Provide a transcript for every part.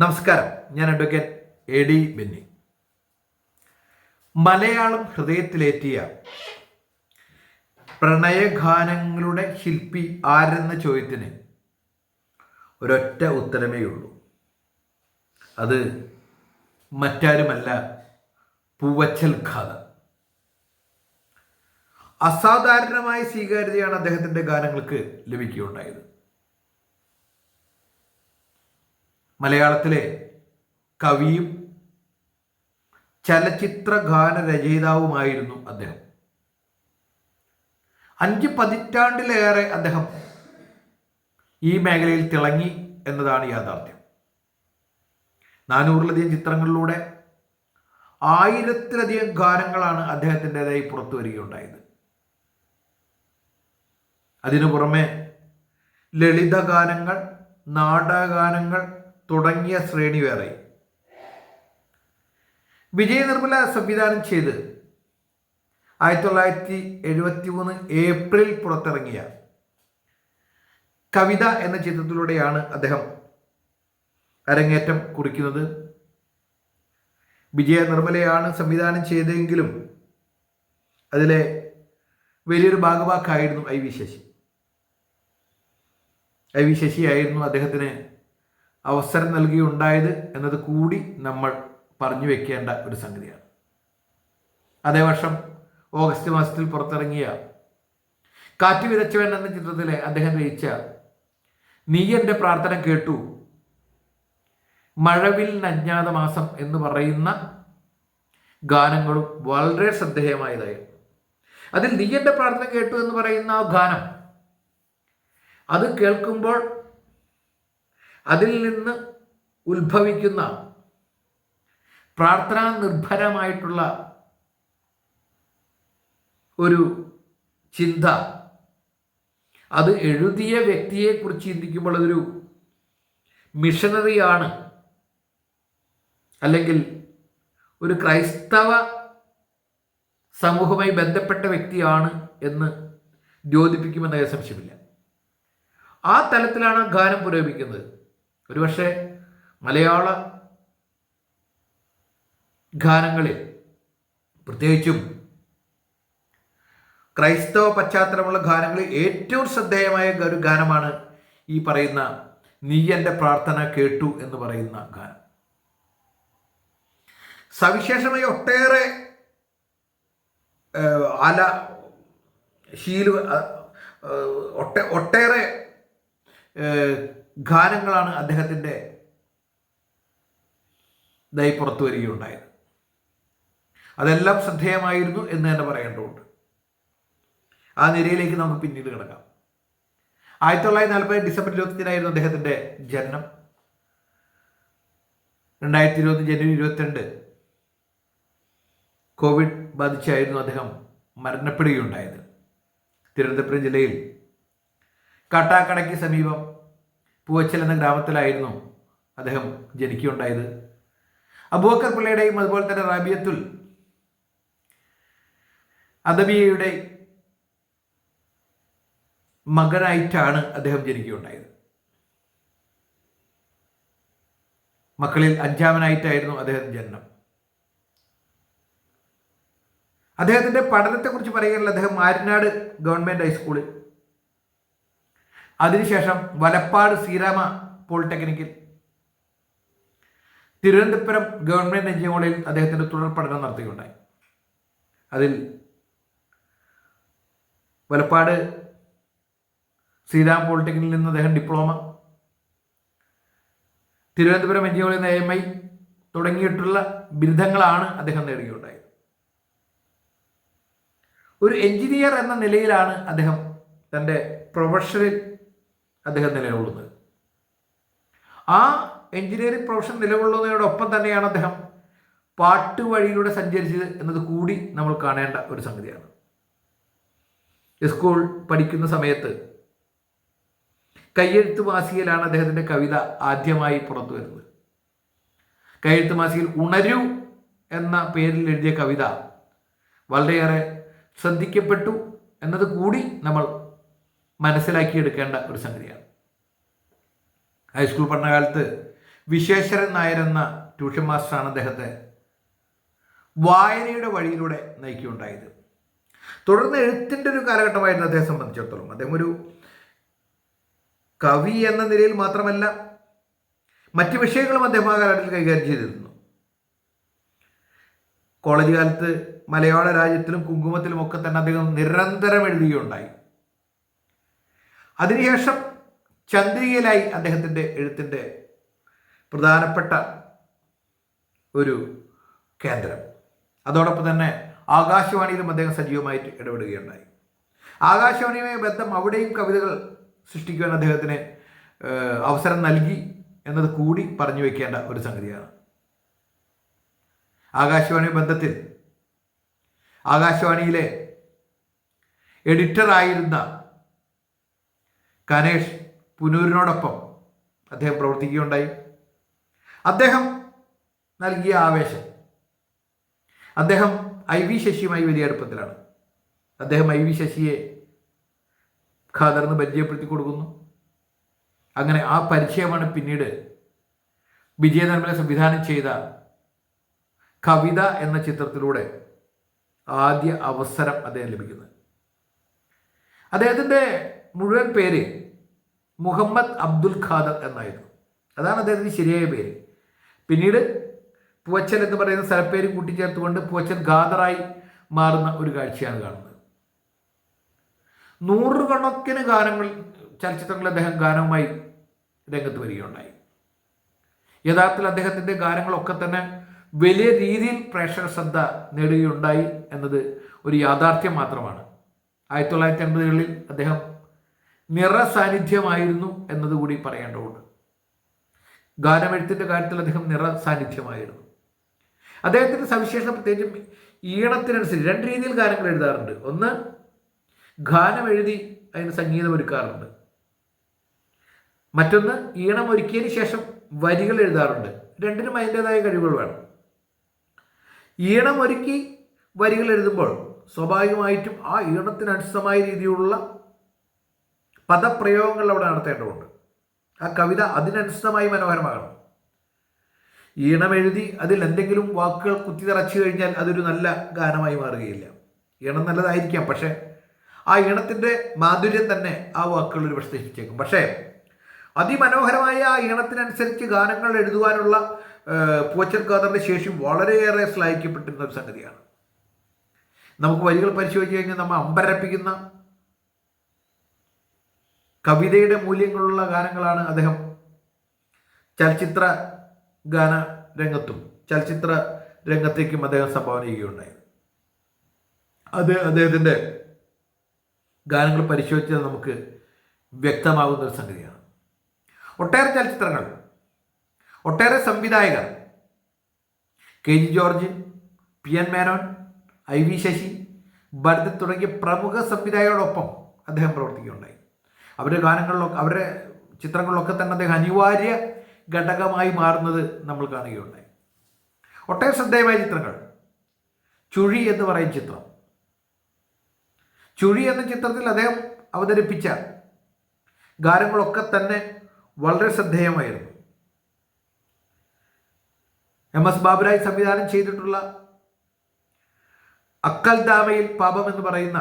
നമസ്കാരം. ഞാൻ advocate A D Benny. Malayalam ഹൃദയത്തിലേറ്റിയ പ്രണയഗാനങ്ങളുടെ ശില്പി ആരെന്ന ചോദ്യത്തിന് ഒരൊറ്റ ഉത്തരമേ ഉള്ളൂ. അത് മറ്റാരുമല്ല പൂവച്ചൽ ഖാദ. അസാധാരണമായ സ്വീകാര്യതയാണ് അദ്ദേഹത്തിന്റെ ഗാനങ്ങൾക്ക് ലഭിക്കുകയുണ്ടായത്. മലയാളത്തിലെ കവിയും ചലച്ചിത്ര ഗാന രചയിതാവുമായിരുന്നു അദ്ദേഹം. അഞ്ച് പതിറ്റാണ്ടിലേറെ അദ്ദേഹം ഈ മേഖലയിൽ തിളങ്ങി എന്നതാണ് യാഥാർത്ഥ്യം. നാനൂറിലധികം ചിത്രങ്ങളിലൂടെ ആയിരത്തിലധികം ഗാനങ്ങളാണ് അദ്ദേഹത്തിന്റെതായി പുറത്തു വരികയുണ്ടായത്. അതിനു പുറമെ ലളിതഗാനങ്ങൾ നാടകഗാനങ്ങൾ തുടങ്ങിയ ശ്രേണി വേറെ. വിജയ് നിർമ്മല സംവിധാനം ചെയ്ത് ആയിരത്തി തൊള്ളായിരത്തി എഴുപത്തി മൂന്ന് ഏപ്രിൽ പുറത്തിറങ്ങിയ കവിത എന്ന ചിത്രത്തിലൂടെയാണ് അദ്ദേഹം അരങ്ങേറ്റം കുറിക്കുന്നത്. വിജയ നിർമ്മലയാണ് സംവിധാനം ചെയ്തെങ്കിലും അതിലെ വലിയൊരു ഭാഗവാക്കായിരുന്നു I V Sasi. I V ശശിയായിരുന്നു അദ്ദേഹത്തിന് അവസരം നൽകിയുണ്ടായത് എന്നത് കൂടി നമ്മൾ പറഞ്ഞു വെക്കേണ്ട ഒരു സംഗതിയാണ്. അതേ വർഷം ഓഗസ്റ്റ് മാസത്തിൽ പുറത്തിറങ്ങിയ കാറ്റ് വിതച്ചവൻ എന്ന ചിത്രത്തിലെ അദ്ദേഹം രചിച്ച നീ എന്റെ പ്രാർത്ഥന കേട്ടു മഴവിൽ നജ്ഞാത മാസം എന്ന് പറയുന്ന ഗാനങ്ങളും വളരെ ശ്രദ്ധേയമായതായിരുന്നു. അതിൽ നീ എന്റെ പ്രാർത്ഥന കേട്ടു എന്ന് പറയുന്ന ആ ഗാനം അത് കേൾക്കുമ്പോൾ അതിൽ നിന്ന് ഉത്ഭവിക്കുന്ന പ്രാർത്ഥനാ നിർഭരമായിട്ടുള്ള ഒരു ചിന്ത അത് എഴുതിയ വ്യക്തിയെക്കുറിച്ച് ചിന്തിക്കുമ്പോൾ അതൊരു മിഷനറിയാണ് അല്ലെങ്കിൽ ഒരു ക്രൈസ്തവ സമൂഹമായി ബന്ധപ്പെട്ട വ്യക്തിയാണ് എന്ന് ദ്യോതിപ്പിക്കുമെന്ന സംശയമില്ല. ആ തലത്തിലാണ് ഗാനം പുരോഗമിക്കുന്നത്. ഒരുപക്ഷെ മലയാള ഗാനങ്ങളിൽ പ്രത്യേകിച്ചും ക്രൈസ്തവ പശ്ചാത്തലമുള്ള ഗാനങ്ങളിൽ ഏറ്റവും ശ്രദ്ധേയമായ ഒരു ഗാനമാണ് ഈ പറയുന്ന നീ എന്റെ പ്രാർത്ഥന കേട്ടു എന്ന് പറയുന്ന ഗാനം. സവിശേഷമായി ഒട്ടേറെ അല ശീലു ഒട്ട ഒട്ടേറെ ഗാനങ്ങളാണ് അദ്ദേഹത്തിന്റെ ഇതായി പുറത്തു വരികയുണ്ടായത്. അതെല്ലാം ശ്രദ്ധേയമായിരുന്നു എന്ന് തന്നെ പറയേണ്ടതുണ്ട്. ആ നിരയിലേക്ക് നമുക്ക് പിന്നീട് കിടക്കാം. ആയിരത്തി തൊള്ളായിരത്തി നാൽപ്പത് ഡിസംബർ ഇരുപത്തിനായിരുന്നു അദ്ദേഹത്തിന്റെ ജനനം. രണ്ടായിരത്തി ഇരുപത് ജനുവരി ഇരുപത്തിരണ്ട് കോവിഡ് ബാധിച്ചായിരുന്നു അദ്ദേഹം മരണപ്പെടുകയുണ്ടായത്. തിരുവനന്തപുരം ജില്ലയിൽ കാട്ടാക്കടയ്ക്ക് സമീപം പൂവച്ചൽ എന്ന ഗ്രാമത്തിലായിരുന്നു അദ്ദേഹം ജനിക്കുകയുണ്ടായത്. അബൂബക്കർ പിള്ളയുടെയും അതുപോലെ തന്നെ റാബിയത്തുൽ അദബിയയുടെ മകനായിട്ടാണ് അദ്ദേഹം ജനിക്കുകയുണ്ടായത്. മക്കളിൽ അഞ്ചാമനായിട്ടായിരുന്നു അദ്ദേഹത്തിന്റെ ജനനം. അദ്ദേഹത്തിന്റെ പഠനത്തെക്കുറിച്ച് പറയുകയാണെങ്കിൽ അദ്ദേഹം ആര്യനാട് ഗവൺമെന്റ് ഹൈസ്കൂളിൽ അതിനുശേഷം വലപ്പാട് ശ്രീരാമ പോളിടെക്നിക്കിൽ തിരുവനന്തപുരം ഗവൺമെന്റ് എഞ്ചിനീയറിംഗ് കോളേജിൽ അദ്ദേഹത്തിന്റെ തുടർ പഠനം നടത്തുകയുണ്ടായി. അതിൽ വലപ്പാട് ശ്രീരാം പോളിടെക്നിക്കിൽ നിന്ന് അദ്ദേഹം ഡിപ്ലോമ തിരുവനന്തപുരം എഞ്ചിനീയറിംഗ് കോളേജിൽ എം ഐ തുടങ്ങിയിട്ടുള്ള ബിരുദങ്ങളാണ് അദ്ദേഹം നേടുകയുണ്ടായത്. ഒരു എഞ്ചിനീയർ എന്ന നിലയിലാണ് അദ്ദേഹം തന്റെ പ്രൊഫഷനിൽ അദ്ദേഹം നിലകൊള്ളുന്നത്. ആ എഞ്ചിനീയറിംഗ് പ്രൊഫഷൻ നിലകൊള്ളുന്നതിനോടൊപ്പം തന്നെയാണ് അദ്ദേഹം പാട്ട് വഴിയിലൂടെ സഞ്ചരിച്ചത് എന്നത് കൂടി നമ്മൾ കാണേണ്ട ഒരു സംഗതിയാണ്. സ്കൂൾ പഠിക്കുന്ന സമയത്ത് കയ്യെഴുത്ത് മാസികയിലാണ് അദ്ദേഹത്തിന്റെ കവിത ആദ്യമായി പുറത്തു വരുന്നത്. കയ്യെഴുത്ത് മാസികയിൽ ഉണരൂ എന്ന പേരിൽ എഴുതിയ കവിത വളരെയേറെ ശ്രദ്ധിക്കപ്പെട്ടു എന്നത് കൂടി നമ്മൾ മനസ്സിലാക്കിയെടുക്കേണ്ട ഒരു സംഗതിയാണ്. ഹൈസ്കൂൾ പഠനകാലത്ത് വിശ്വേശ്വരൻ നായർ എന്ന ട്യൂഷൻ മാസ്റ്ററാണ് അദ്ദേഹത്തെ വായനയുടെ വഴിയിലൂടെ നയിക്കുകയുണ്ടായത്. തുടർന്ന് എഴുത്തിന്റെ ഒരു കാലഘട്ടമായിരുന്നു അദ്ദേഹത്തെ സംബന്ധിച്ചിടത്തോളം. അദ്ദേഹം ഒരു കവി എന്ന നിലയിൽ മാത്രമല്ല മറ്റ് വിഷയങ്ങളും അദ്ദേഹം ആ കാലഘട്ടത്തിൽ കൈകാര്യം ചെയ്തിരുന്നു. കോളേജ് കാലത്ത് മലയാള രാജ്യത്തിലും കുങ്കുമത്തിലും ഒക്കെ തന്നെ അദ്ദേഹം നിരന്തരം എഴുതുകയുണ്ടായി. അതിനുശേഷം ചന്ദ്രികയിലായി അദ്ദേഹത്തിന്റെ എഴുത്തിന്റെ പ്രധാനപ്പെട്ട ഒരു കേന്ദ്രം. അതോടൊപ്പം തന്നെ ആകാശവാണിയിലും അദ്ദേഹം സജീവമായിട്ട് ഇടപെടുകയുണ്ടായി. ആകാശവാണിയുമായി ബന്ധം അവിടെയും കവിതകൾ സൃഷ്ടിക്കുവാൻ അദ്ദേഹത്തിന് അവസരം നൽകി എന്നത് കൂടി പറഞ്ഞു വയ്ക്കേണ്ട ഒരു സംഗതിയാണ്. ആകാശവാണി ബന്ധത്തിൽ ആകാശവാണിയിലെ എഡിറ്ററായിരുന്ന കനേഷ് പുനൂരിനോടൊപ്പം അദ്ദേഹം പ്രവർത്തിക്കുകയുണ്ടായി. അദ്ദേഹം നൽകിയ ആവേശം. അദ്ദേഹം ഐ വി ശശിയുമായി വലിയ അടുപ്പത്തിലാണ്. അദ്ദേഹം ഐ വി ശശിയെ ഖാദറിന് പരിചയപ്പെടുത്തി കൊടുക്കുന്നു. അങ്ങനെ ആ പരിചയമാണ് പിന്നീട് വിജയനിർമ്മല സംവിധാനം ചെയ്ത കവിത എന്ന ചിത്രത്തിലൂടെ ആദ്യ അവസരം അദ്ദേഹം ലഭിക്കുന്നത്. അദ്ദേഹത്തിന്റെ മുഴുവൻ പേര് മുഹമ്മദ് അബ്ദുൽ ഖാദർ എന്നായിരുന്നു. അതാണ് അദ്ദേഹത്തിന് ശരിയായ പേര്. പിന്നീട് പൂവച്ചൽ എന്ന് പറയുന്ന സ്ഥലപ്പേര് കൂട്ടിച്ചേർത്തുകൊണ്ട് പൂവച്ചൽ ഖാദറായി മാറുന്ന ഒരു കാഴ്ചയാണ് കാണുന്നത്. നൂറുകണക്കിന് ഗാനങ്ങൾ ചലച്ചിത്രങ്ങളിൽ അദ്ദേഹം ഗാനവുമായി രംഗത്ത് വരികയുണ്ടായി. യഥാർത്ഥത്തിൽ അദ്ദേഹത്തിന്റെ ഗാനങ്ങളൊക്കെ തന്നെ വലിയ രീതിയിൽ പ്രേക്ഷക ശ്രദ്ധ നേടുകയുണ്ടായി എന്നത് ഒരു യാഥാർത്ഥ്യം മാത്രമാണ്. ആയിരത്തി തൊള്ളായിരത്തി എൺപതുകളിൽ അദ്ദേഹം നിറസാന്നിധ്യമായിരുന്നു എന്നതുകൂടി പറയേണ്ടതുണ്ട്. ഗാനമെഴുത്തിന്റെ കാര്യത്തിൽ അദ്ദേഹം നിറ സാന്നിധ്യമായിരുന്നു അദ്ദേഹത്തിന്റെ സവിശേഷത പ്രത്യേകിച്ചും ഈണത്തിനനുസരിച്ച് രണ്ട് രീതിയിൽ ഗാനങ്ങൾ എഴുതാറുണ്ട്. ഒന്ന് ഗാനം എഴുതി അതിന് സംഗീതം ഒരുക്കാറുണ്ട്. മറ്റൊന്ന് ഈണം ഒരുക്കിയതിന് ശേഷം വരികൾ എഴുതാറുണ്ട്. രണ്ടിനും അതിന്റെതായ കഴിവുകൾ വേണം. ഈണം ഒരുക്കി വരികൾ എഴുതുമ്പോൾ സ്വാഭാവികമായിട്ടും ആ ഈണത്തിനനുസൃതമായ രീതിയിലുള്ള പദപ്രയോഗങ്ങൾ അവിടെ നടത്തേണ്ടതുണ്ട്. ആ കവിത അതിനനുസൃതമായി മനോഹരമാകണം. ഈണം എഴുതി അതിൽ എന്തെങ്കിലും വാക്കുകൾ കുത്തിനിറച്ചു കഴിഞ്ഞാൽ അതൊരു നല്ല ഗാനമായി മാറുകയില്ല. ഈണം നല്ലതായിരിക്കാം പക്ഷേ ആ ഈണത്തിന്റെ മാധുര്യം തന്നെ ആ വാക്കുകൾ ഒരു പക്ഷേ പക്ഷേ അതിമനോഹരമായ ആ ഈണത്തിനനുസരിച്ച് ഗാനങ്ങൾ എഴുതുവാനുള്ള പൂച്ചൽ ഖാദറിന്റെ ശേഷി വളരെയേറെ ശ്ലാഘിക്കപ്പെട്ടിരുന്ന ഒരു സംഗതിയാണ്. നമുക്ക് വരികൾ പരിശോധിച്ച് കഴിഞ്ഞാൽ നമ്മൾ അമ്പരപ്പിക്കുന്ന കവിതയുടെ മൂല്യങ്ങളുള്ള ഗാനങ്ങളാണ് അദ്ദേഹം ചലച്ചിത്ര ഗാന രംഗത്തും ചലച്ചിത്ര രംഗത്തേക്കും അദ്ദേഹം സംഭാവന ചെയ്യുകയുണ്ടായി. അത് അദ്ദേഹത്തിന്റെ ഗാനങ്ങൾ പരിശോധിച്ചാൽ നമുക്ക് വ്യക്തമാകുന്ന ഒരു സംഗതിയാണ്. ഒട്ടേറെ ചലച്ചിത്രങ്ങൾ ഒട്ടേറെ സംവിധായകർ K G George P N Menon I V Sasi Bharat തുടങ്ങിയ പ്രമുഖ സംവിധായകരോടൊപ്പം അദ്ദേഹം പ്രവർത്തിക്കുകയുണ്ടായി. അവരുടെ ഗാനങ്ങളിലൊക്കെ അവരുടെ ചിത്രങ്ങളിലൊക്കെ തന്നെ അദ്ദേഹം അനിവാര്യ ഘടകമായി മാറുന്നത് നമ്മൾ കാണുകയുണ്ടായി. ഒട്ടേറെ ശ്രദ്ധേയമായ ചിത്രങ്ങൾ. ചുഴി എന്ന് പറയും ചിത്രം. ചുഴി എന്ന ചിത്രത്തിൽ അദ്ദേഹം അവതരിപ്പിച്ച ഗാനങ്ങളൊക്കെ തന്നെ വളരെ ശ്രദ്ധേയമായിരുന്നു. എം എസ് ബാബുരായി സംവിധാനം ചെയ്തിട്ടുള്ള അക്കൽ ദാമയിൽ പാപം എന്ന് പറയുന്ന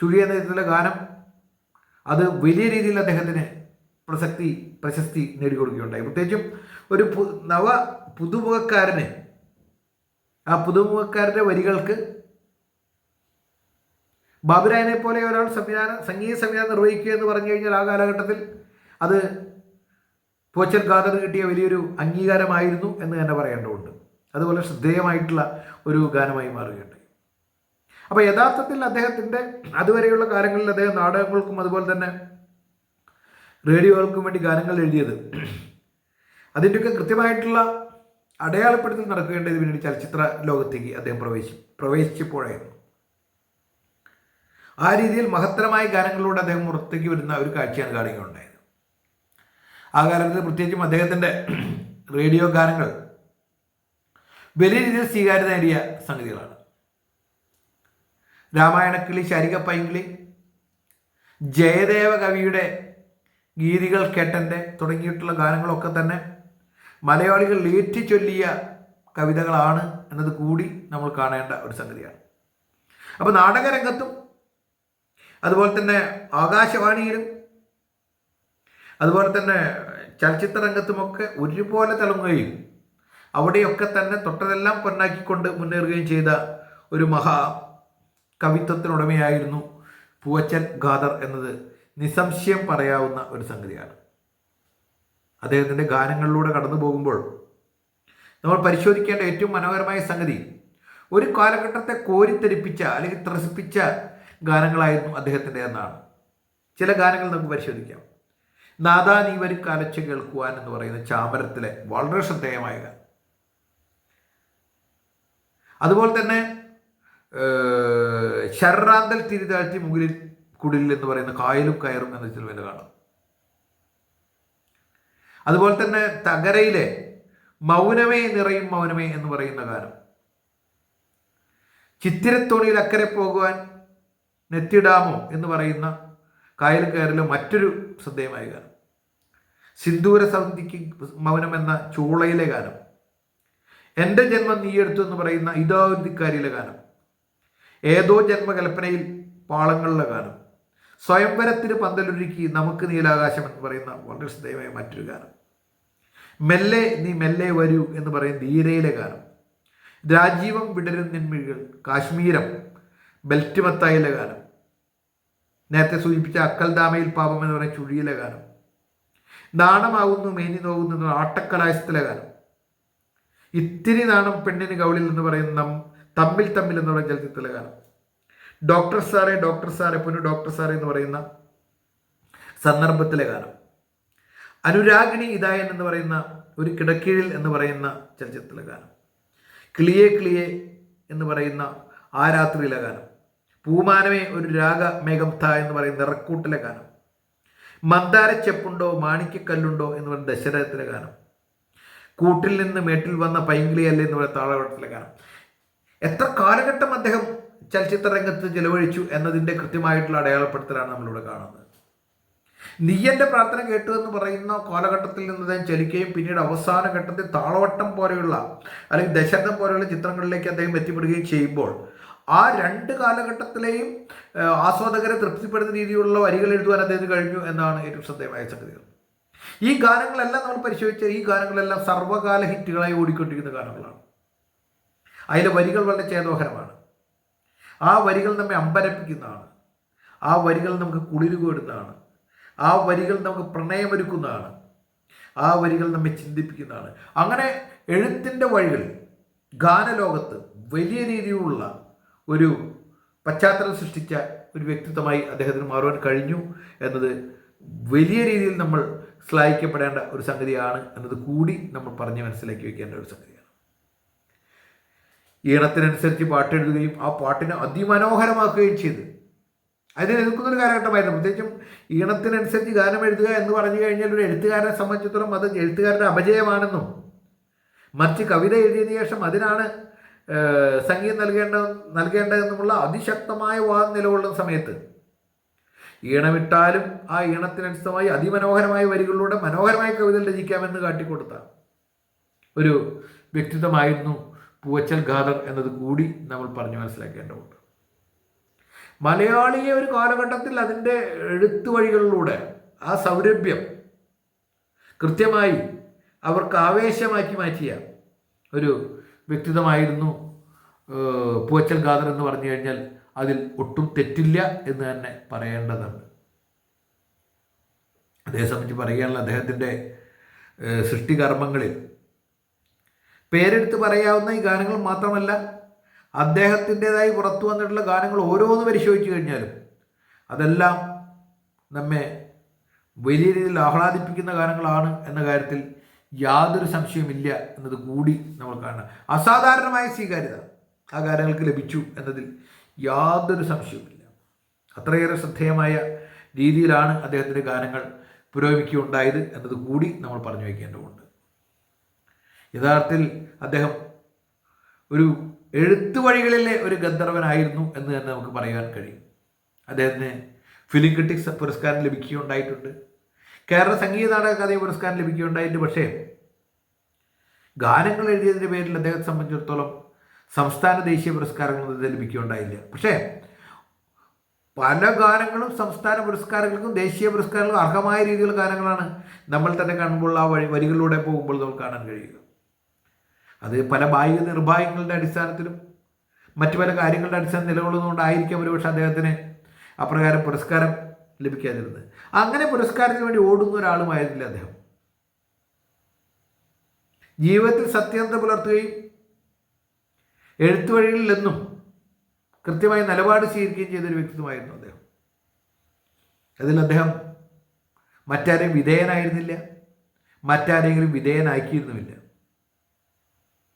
ചുഴി എന്ന ചിത്രത്തിലെ ഗാനം അത് വലിയ രീതിയിൽ അദ്ദേഹത്തിന് പ്രസക്തി പ്രശസ്തി നേടിക്കൊടുക്കുകയുണ്ടായി. പ്രത്യേകിച്ചും ഒരു നവ പുതുമുഖക്കാരന് ആ പുതുമുഖക്കാരന്റെ വരികൾക്ക് ബാബുരായനെ പോലെ ഒരാൾ സംവിധാനം സംഗീത സംവിധാനം നിർവഹിക്കുക എന്ന് പറഞ്ഞു കഴിഞ്ഞാൽ ആ കാലഘട്ടത്തിൽ അത് പോച്ചൽ ഖാദർ കിട്ടിയ വലിയൊരു അംഗീകാരമായിരുന്നു എന്ന് തന്നെ പറയേണ്ടതുണ്ട്. അതുപോലെ ശ്രദ്ധേയമായിട്ടുള്ള ഒരു ഗാനമായി മാറുകയുണ്ടായി അപ്പോൾ യഥാർത്ഥത്തിൽ അദ്ദേഹത്തിന്റെ അതുവരെയുള്ള കാര്യങ്ങളിൽ അദ്ദേഹം നാടകങ്ങൾക്കും അതുപോലെ തന്നെ റേഡിയോകൾക്കും വേണ്ടി ഗാനങ്ങൾ എഴുതിയത് അതിന്റെയൊക്കെ കൃത്യമായിട്ടുള്ള അടയാളപ്പെടുത്തൽ നടക്കേണ്ടത് പിന്നീട് ചലച്ചിത്ര ലോകത്തേക്ക് അദ്ദേഹം പ്രവേശി പ്രവേശിച്ചപ്പോഴായിരുന്നു. ആ രീതിയിൽ മഹത്തരമായ ഗാനങ്ങളിലൂടെ അദ്ദേഹം പുറത്തേക്ക് വരുന്ന ഒരു കാഴ്ചയാണ് കാണുകയുണ്ടായത് ആ കാലത്ത് പ്രത്യേകിച്ചും അദ്ദേഹത്തിന്റെ റേഡിയോ ഗാനങ്ങൾ വലിയ രീതിയിൽ സ്വീകാര്യത നേടിയ സംഗതികളാണ്. രാമായണക്കിളി ശരിക പൈങ്കിളി ജയദേവ കവിയുടെ ഗീതികൾ കേട്ടന്റെ തുടങ്ങിയിട്ടുള്ള ഗാനങ്ങളൊക്കെ തന്നെ മലയാളികൾ ഏറ്റി ചൊല്ലിയ കവിതകളാണ് എന്നത് കൂടി നമ്മൾ കാണേണ്ട ഒരു സംഗതിയാണ്. അപ്പോൾ നാടകരംഗത്തും അതുപോലെ തന്നെ ആകാശവാണിയിലും അതുപോലെ തന്നെ ചലച്ചിത്ര രംഗത്തുമൊക്കെ ഒരുപോലെ തിളങ്ങുകയും അവിടെയൊക്കെ തന്നെ തൊട്ടതെല്ലാം പൊന്നാക്കിക്കൊണ്ട് മുന്നേറുകയും ചെയ്ത ഒരു മഹാ കവിത്വത്തിനുടമയായിരുന്നു പൂവച്ചൻ ഖാദർ എന്നത് നിസ്സംശയം പറയാവുന്ന ഒരു സംഗതിയാണ്. അദ്ദേഹത്തിന്റെ ഗാനങ്ങളിലൂടെ കടന്നു പോകുമ്പോൾ നമ്മൾ പരിശോധിക്കേണ്ട ഏറ്റവും മനോഹരമായ സംഗതി ഒരു കാലഘട്ടത്തെ കോരിത്തെരിപ്പിച്ച അല്ലെങ്കിൽ ത്രസിപ്പിച്ച ഗാനങ്ങളായിരുന്നു അദ്ദേഹത്തിന്റെ എന്നാണ്. ചില ഗാനങ്ങൾ നമുക്ക് പരിശോധിക്കാം. നാദാ നീ വരും കാലച്ച് കേൾക്കുവാൻ എന്ന് പറയുന്ന ചാമരത്തിലെ വളരെ ശ്രദ്ധേയമായ ഗാനം. അതുപോലെ തന്നെ ശരണാന്തൽ തിരിതാഴ്ത്തി മുകളിൽ കുടിലിൽ എന്ന് പറയുന്ന കായലും കയറും എന്ന ചിലവിൽ കാണാം. അതുപോലെ തന്നെ തകരയിലെ മൗനമേ നിറയും മൗനമേ എന്ന് പറയുന്ന ഗാനം. ചിത്തിരത്തോണിയിൽ അക്കരെ പോകുവാൻ നെറ്റിടാമോ എന്ന് പറയുന്ന കായൽ കയറിലെ മറ്റൊരു ശ്രദ്ധേയമായ ഗാനം. സിന്ദൂര സന്ധിക്ക് മൗനം എന്ന ചൂളയിലെ ഗാനം. എന്റെ ജന്മം നീയെടുത്തു എന്ന് പറയുന്ന ഇതാവൃത്തിക്കാരിയിലെ ഗാനം. ഏതോ ജന്മകൽപ്പനയിൽ പാളങ്ങളിലെ ഗാനം സ്വയംവരത്തിന് പന്തലൊരുക്കി നമുക്ക് നീലാകാശം എന്ന് പറയുന്ന വളരെ ശ്രദ്ധേയമായ മറ്റൊരു ഗാനം. മെല്ലെ നീ മെല്ലെ വരൂ എന്ന് പറയുന്ന ധീരയിലെ ഗാനം. രാജീവം വിടരും നിന്മിഴികൾ കാശ്മീരം ബെൽറ്റുമത്തായിലെ ഗാനം. നേരത്തെ സൂചിപ്പിച്ച അക്കൽദാമയിൽ പാപം എന്ന് പറയുന്ന ചുഴിയിലെ ഗാനം. നാണമാകുന്നു മേനി നോകുന്നു ആട്ടക്കലാശത്തിലെ ഗാനം. ഇത്തിരി നാണം പെണ്ണിന് കൗളിൽ എന്ന് പറയുന്ന തമ്മിൽ തമ്മിൽ എന്ന് പറയുന്ന ചലച്ചിത്രത്തിലെ ഗാനം ഡോക്ടർ സാറെ ഡോക്ടർ സാറെ പൊന്നു ഡോക്ടർ സാറെ എന്ന് പറയുന്ന സന്ദർഭത്തിലെ ഗാനം അനുരാഗിണി ഇതായൻ എന്ന് പറയുന്ന ഒരു കിടക്കീഴിൽ എന്ന് പറയുന്ന ചലച്ചിത്രത്തിലെ ഗാനം കിളിയെ കിളിയെ എന്ന് പറയുന്ന ആ രാത്രിയിലെ ഗാനം പൂമാനമേ ഒരു രാഗ മേഘം ത എന്ന് പറയുന്ന നിറക്കൂട്ടിലെ ഗാനം മന്ദാര ചെപ്പുണ്ടോ മാണിക്കക്കല്ലുണ്ടോ എന്ന് പറയുന്ന ദശരഥത്തിലെ ഗാനം കൂട്ടിൽ നിന്ന് മേട്ടിൽ വന്ന പൈങ്കിളിയല്ലേ എന്ന് പറയുന്ന താളവട്ടത്തിലെ ഗാനം എത്ര കാലഘട്ടം അദ്ദേഹം ചലച്ചിത്ര രംഗത്ത് ചെലവഴിച്ചു എന്നതിന്റെ കൃത്യമായിട്ടുള്ള അടയാളപ്പെടുത്തലാണ് നമ്മളിവിടെ കാണുന്നത്. നീയന്റെ പ്രാർത്ഥന കേട്ടു എന്ന് പറയുന്ന കാലഘട്ടത്തിൽ നിന്ന് അദ്ദേഹം ചലിക്കുകയും പിന്നീട് അവസാന ഘട്ടത്തിൽ താളവട്ടം പോലെയുള്ള അല്ലെങ്കിൽ ദശരഥം പോലെയുള്ള ചിത്രങ്ങളിലേക്ക് അദ്ദേഹം എത്തിപ്പെടുകയും ചെയ്യുമ്പോൾ ആ രണ്ട് കാലഘട്ടത്തിലെയും ആസ്വാദകരെ തൃപ്തിപ്പെടുന്ന രീതിയിലുള്ള വരികൾ എഴുതുവാൻ അദ്ദേഹത്തിന് കഴിഞ്ഞു എന്നാണ് ഏറ്റവും ശ്രദ്ധേയമായ സംഗതികൾ ഈ ഗാനങ്ങളെല്ലാം നമ്മൾ പരിശോധിച്ച ഈ ഗാനങ്ങളെല്ലാം സർവകാല ഹിറ്റുകളായി ഓടിക്കൊണ്ടിരിക്കുന്ന ഗാനങ്ങളാണ്. അതിലെ വരികൾ വളരെ ചേതോഹരമാണ്. ആ വരികൾ നമ്മെ അമ്പരപ്പിക്കുന്നതാണ്. ആ വരികൾ നമുക്ക് കുളിരുകൊടുന്നതാണ്. ആ വരികൾ നമുക്ക് പ്രണയമൊരുക്കുന്നതാണ്. ആ വരികൾ നമ്മെ ചിന്തിപ്പിക്കുന്നതാണ്. അങ്ങനെ എഴുത്തിന്റെ വഴികൾ ഗാനലോകത്ത് വലിയ രീതിയിലുള്ള ഒരു പശ്ചാത്തലം സൃഷ്ടിച്ച ഒരു വ്യക്തിത്വമായി അദ്ദേഹത്തിന് മാറുവാൻ കഴിഞ്ഞു എന്നത് വലിയ രീതിയിൽ നമ്മൾ ശ്ലാഘിക്കപ്പെടേണ്ട ഒരു സംഗതിയാണ് എന്നത് കൂടി നമ്മൾ പറഞ്ഞ് മനസ്സിലാക്കി വെക്കേണ്ട ഒരു സംഗതിയാണ് ഈണത്തിനനുസരിച്ച് പാട്ടെഴുതുകയും ആ പാട്ടിനെ അതിമനോഹരമാക്കുകയും ചെയ്ത്. അതിനെ എതിർക്കുന്നൊരു കാലഘട്ടമായിരുന്നു. പ്രത്യേകിച്ചും ഈണത്തിനനുസരിച്ച് ഗാനം എഴുതുക എന്ന് പറഞ്ഞു കഴിഞ്ഞാൽ ഒരു എഴുത്തുകാരനെ സംബന്ധിച്ചിടത്തോളം അത് എഴുത്തുകാരുടെ അപജയമാണെന്നും മറിച്ച് കവിത എഴുതിയതിനു ശേഷം അതിനാണ് സംഗീതം നൽകേണ്ട നൽകേണ്ടതെന്നുമുള്ള അതിശക്തമായ വാദം നിലകൊള്ളുന്ന സമയത്ത് ഈണമിട്ടാലും ആ ഈണത്തിനനുസൃതമായി അതിമനോഹരമായ വരികളിലൂടെ മനോഹരമായ കവിത രചിക്കാമെന്ന് കാട്ടിക്കൊടുത്ത ഒരു വ്യക്തിത്വമായിരുന്നു പൂവച്ചൽ ഖാദർ എന്നത് കൂടി നമ്മൾ പറഞ്ഞു മനസ്സിലാക്കേണ്ടതുണ്ട്. മലയാളിയെ ഒരു കാലഘട്ടത്തിൽ അതിന്റെ എഴുത്തു വഴികളിലൂടെ ആ സൗരഭ്യം കൃത്യമായി അവർക്ക് ആവേശമാക്കി മാറ്റിയ ഒരു വ്യക്തിത്വമായിരുന്നു പൂവച്ചൽ ഖാദർ എന്ന് പറഞ്ഞു കഴിഞ്ഞാൽ അതിൽ ഒട്ടും തെറ്റില്ല എന്ന് തന്നെ പറയേണ്ടതുണ്ട്. അതേ സംബന്ധിച്ച് പറയുകയാണെങ്കിൽ അദ്ദേഹത്തിന്റെ സൃഷ്ടികർമ്മങ്ങളിൽ പേരെടുത്ത് പറയാവുന്ന ഈ ഗാനങ്ങൾ മാത്രമല്ല അദ്ദേഹത്തിന്റെതായി പുറത്തു വന്നിട്ടുള്ള ഗാനങ്ങൾ ഓരോന്ന് പരിശോധിച്ചു കഴിഞ്ഞാലും അതെല്ലാം നമ്മെ വലിയ രീതിയിൽ ആഹ്ലാദിപ്പിക്കുന്ന ഗാനങ്ങളാണ് എന്ന കാര്യത്തിൽ യാതൊരു സംശയമില്ല എന്നത് കൂടി നമ്മൾ കാണണം അസാധാരണമായ സ്വീകാര്യത ആ ഗാനങ്ങൾക്ക് ലഭിച്ചു എന്നതിൽ യാതൊരു സംശയവുമില്ല. അത്രയേറെ ശ്രദ്ധേയമായ രീതിയിലാണ് അദ്ദേഹത്തിന്റെ ഗാനങ്ങൾ പുരോഗമിക്കുകയുണ്ടായത് എന്നത് കൂടി നമ്മൾ പറഞ്ഞു വയ്ക്കേണ്ടതുണ്ട്. യഥാർത്ഥത്തിൽ അദ്ദേഹം ഒരു എഴുത്തു വഴികളിലെ ഒരു ഗന്ധർവനായിരുന്നു എന്ന് തന്നെ നമുക്ക് പറയാൻ കഴിയും. അദ്ദേഹത്തിന് ഫിലിം ക്രിറ്റിക്സ് പുരസ്കാരം ലഭിക്കുകയുണ്ടായിട്ടുണ്ട്. കേരള സംഗീത നാടക കഥയെ പുരസ്കാരം ലഭിക്കുകയുണ്ടായിട്ട് പക്ഷേ ഗാനങ്ങൾ എഴുതിയതിന്റെ പേരിൽ അദ്ദേഹത്തെ സംബന്ധിച്ചിടത്തോളം സംസ്ഥാന ദേശീയ പുരസ്കാരങ്ങളൊന്നും ഇത് ലഭിക്കുകയുണ്ടായില്ല. പക്ഷേ പല ഗാനങ്ങളും സംസ്ഥാന പുരസ്കാരങ്ങൾക്കും ദേശീയ പുരസ്കാരങ്ങൾക്കും അർഹമായ രീതിയിലുള്ള ഗാനങ്ങളാണ് നമ്മൾ തന്നെ കാണുമ്പോൾ ആ വഴി വരികളിലൂടെ പോകുമ്പോൾ നമുക്ക് കാണാൻ കഴിയുക. അത് പല ബാഹ്യ നിർഭാഗ്യങ്ങളുടെ അടിസ്ഥാനത്തിലും മറ്റു പല കാര്യങ്ങളുടെ അടിസ്ഥാനം നിലകൊള്ളുന്നതുകൊണ്ടായിരിക്കാം ഒരുപക്ഷെ അദ്ദേഹത്തിന് അപ്രകാരം പുരസ്കാരം ലഭിക്കാതിരുന്നത്. അങ്ങനെ പുരസ്കാരത്തിന് വേണ്ടി ഓടുന്ന ഒരാളുമായിരുന്നില്ല അദ്ദേഹം. ജീവിതത്തിൽ സത്യന്ത പുലർത്തുകയും എഴുത്തുവഴികളിൽ നിന്നും കൃത്യമായി നിലപാട് സ്വീകരിക്കുകയും ചെയ്തൊരു വ്യക്തിത്വമായിരുന്നു അദ്ദേഹം. അതിൽ അദ്ദേഹം മറ്റാരെയും വിധേയനായിരുന്നില്ല മറ്റാരെങ്കിലും വിധേയനാക്കിയിരുന്നുമില്ല.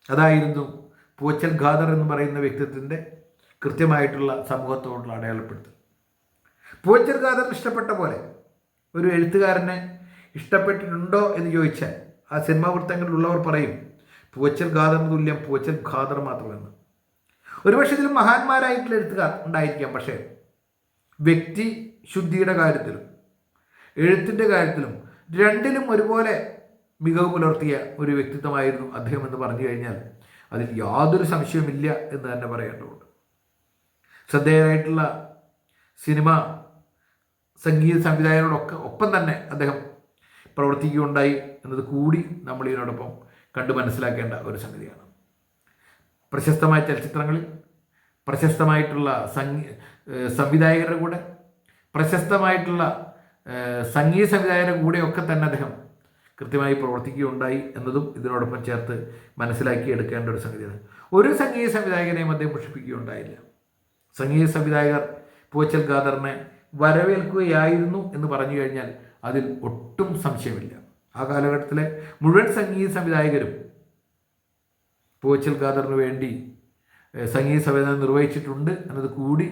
അതായിരുന്നു പൂച്ചൽ ഖാദർ എന്ന് പറയുന്ന വ്യക്തിത്വത്തിന്റെ കൃത്യമായിട്ടുള്ള സമൂഹത്തോടുള്ള അടയാളപ്പെടുത്തൽ. പൂച്ചൽ ഖാദർ ഇഷ്ടപ്പെട്ട പോലെ ഒരു എഴുത്തുകാരനെ ഇഷ്ടപ്പെട്ടിട്ടുണ്ടോ എന്ന് ചോദിച്ചാൽ ആ സിനിമാ വൃത്തങ്ങളിലുള്ളവർ പറയും പൂച്ചൽ ഖാദറിന് തുല്യം പൂച്ചൽ ഖാദർ മാത്രമെന്ന്. ഒരുപക്ഷെ ഇതിലും മഹാന്മാരായിട്ടുള്ള എഴുത്തുകാർ ഉണ്ടായിരിക്കാം. പക്ഷേ വ്യക്തി ശുദ്ധിയുടെ കാര്യത്തിലും എഴുത്തിന്റെ കാര്യത്തിലും രണ്ടിലും ഒരുപോലെ മികവ് പുലർത്തിയ ഒരു വ്യക്തിത്വമായിരുന്നു അദ്ദേഹം എന്ന് പറഞ്ഞു കഴിഞ്ഞാൽ അതിൽ യാതൊരു സംശയവുമില്ല എന്ന് തന്നെ പറയേണ്ടതുണ്ട്. ശ്രദ്ധേയരായിട്ടുള്ള സിനിമ സംഗീത സംവിധായകരോടൊക്കെ ഒപ്പം തന്നെ അദ്ദേഹം പ്രവർത്തിക്കുകയുണ്ടായി എന്നത് കൂടി നമ്മൾ ഇതിനോടൊപ്പം കണ്ടു മനസ്സിലാക്കേണ്ട ഒരു സംഗതിയാണ്. പ്രശസ്തമായ ചലച്ചിത്രങ്ങളിൽ പ്രശസ്തമായിട്ടുള്ള സംഗീ സംവിധായകരുടെ കൂടെ പ്രശസ്തമായിട്ടുള്ള സംഗീത സംവിധായകരുടെ കൂടെയൊക്കെ തന്നെ അദ്ദേഹം കൃത്യമായി പ്രവർത്തിക്കുകയുണ്ടായി എന്നതും ഇതിനോടൊപ്പം ചേർത്ത് മനസ്സിലാക്കി എടുക്കേണ്ട ഒരു സംഗതിയാണ്. ഒരു സംഗീത സംവിധായകനെയും അദ്ദേഹം പുഷ്പിക്കുകയുണ്ടായില്ല. സംഗീത സംവിധായകർ പൂച്ചൽ ഖാദറിനെ വരവേൽക്കുകയായിരുന്നു എന്ന് പറഞ്ഞു കഴിഞ്ഞാൽ അതിൽ ഒട്ടും സംശയമില്ല. ആ കാലഘട്ടത്തിലെ മുഴുവൻ സംഗീത സംവിധായകരും പൂച്ചൽ ഖാദറിന് വേണ്ടി സംഗീത സംവിധാനം നിർവഹിച്ചിട്ടുണ്ട് എന്നത് കൂടി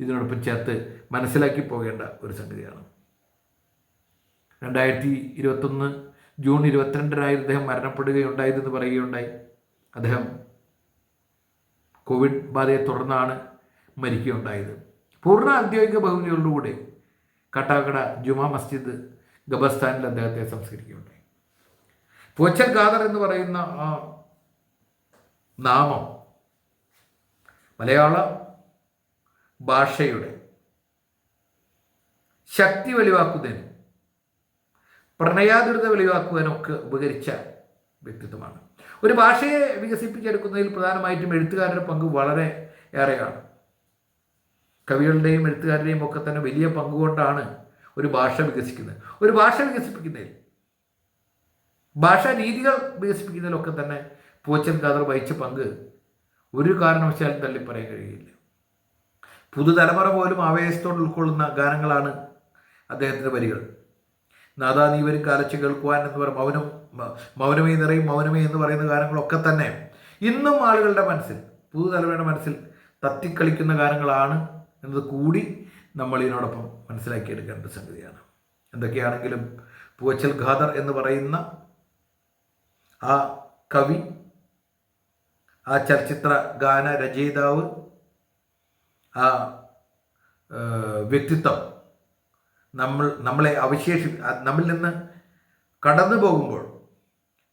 ഇതിനോടൊപ്പം ചേർത്ത് മനസ്സിലാക്കി പോകേണ്ട ഒരു സംഗതിയാണ്. രണ്ടായിരത്തി ഇരുപത്തൊന്ന് ജൂൺ ഇരുപത്തിരണ്ടിനായി അദ്ദേഹം മരണപ്പെടുകയുണ്ടായതെന്ന് പറയുകയുണ്ടായി. അദ്ദേഹം കോവിഡ് ബാധയെ തുടർന്നാണ് മരിക്കുകയുണ്ടായത്. പൂർണ ഔദ്യോഗിക ബഹുമതികളിലൂടെ കട്ടാക്കട ജുമാ മസ്ജിദ് ഖബർസ്ഥാനിൽ അദ്ദേഹത്തെ സംസ്കരിക്കുകയുണ്ടായി. പൂച്ചൽ ഖാദർ എന്ന് പറയുന്ന ആ നാമം മലയാള ഭാഷയുടെ ശക്തി വെളിവാക്കുന്നതിനും പ്രണയാതുരത വെളിവാക്കുവാനൊക്കെ ഉപകരിച്ച വ്യക്തിത്വമാണ്. ഒരു ഭാഷയെ വികസിപ്പിച്ചെടുക്കുന്നതിൽ പ്രധാനമായിട്ടും എഴുത്തുകാരുടെ പങ്ക് വളരെ ഏറെയാണ്. കവികളുടെയും എഴുത്തുകാരുടെയും ഒക്കെ തന്നെ വലിയ പങ്കുകൊണ്ടാണ് ഒരു ഭാഷ വികസിക്കുന്നത്. ഒരു ഭാഷ വികസിപ്പിക്കുന്നതിൽ ഭാഷാ രീതികൾ വികസിപ്പിക്കുന്നതിലൊക്കെ തന്നെ പൂച്ചൻ ഖാദർ വഹിച്ച പങ്ക് ഒരു കാരണവശാലും തള്ളിപ്പറയാൻ കഴിയില്ല പുതുതലമുറ പോലും ആവേശത്തോട് ഉൾക്കൊള്ളുന്ന ഗാനങ്ങളാണ് അദ്ദേഹത്തിന്റെ വരികൾ. നാദാ നീ വരും കാലച്ച് കേൾക്കുവാൻ എന്ന് പറയും മൗനം മൗനമേ നിറയും മൗനമേ എന്ന് പറയുന്ന ഗാനങ്ങളൊക്കെ തന്നെ. ഇന്നും ആളുകളുടെ മനസ്സിൽ പുതുതലമുറയുടെ മനസ്സിൽ തത്തിക്കളിക്കുന്ന ഗാനങ്ങളാണ് എന്നത് കൂടി നമ്മൾ ഇതിനോടൊപ്പം മനസ്സിലാക്കിയെടുക്കേണ്ട സംഗതിയാണ്. എന്തൊക്കെയാണെങ്കിലും പൂവച്ചൽ ഖാദർ എന്ന് പറയുന്ന ആ കവി ആ ചലച്ചിത്ര ഗാന രചയിതാവ് ആ വ്യക്തിത്വം നമ്മൾ നമ്മളെ അവശേഷി നമ്മിൽ നിന്ന് കടന്നു പോകുമ്പോൾ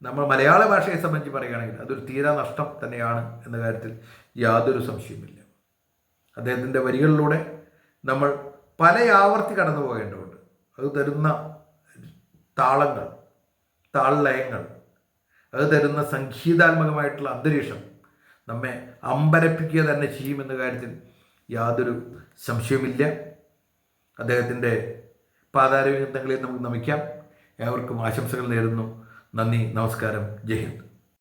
നമ്മൾ മലയാള ഭാഷയെ സംബന്ധിച്ച് പറയുകയാണെങ്കിൽ അതൊരു തീരാ നഷ്ടം തന്നെയാണ് എന്ന കാര്യത്തിൽ യാതൊരു സംശയവുമില്ല. അദ്ദേഹത്തിന്റെ വരികളിലൂടെ നമ്മൾ പല ആവർത്തി കടന്നു പോകേണ്ടതുണ്ട്. അത് തരുന്ന താളങ്ങൾ താളലയങ്ങൾ അത് തരുന്ന സംഗീതാത്മകമായിട്ടുള്ള അന്തരീക്ഷം നമ്മെ അമ്പരപ്പിക്കുക തന്നെ ചെയ്യുമെന്ന കാര്യത്തിൽ യാതൊരു സംശയമില്ല അദ്ദേഹത്തിന്റെ പാതാരവിന്ദങ്ങളിൽ നമുക്ക് നമിക്കാം. ഏവർക്കും ആശംസകൾ നേരുന്നു. നന്ദി നമസ്കാരം. ജയ് ഹിന്ദ്.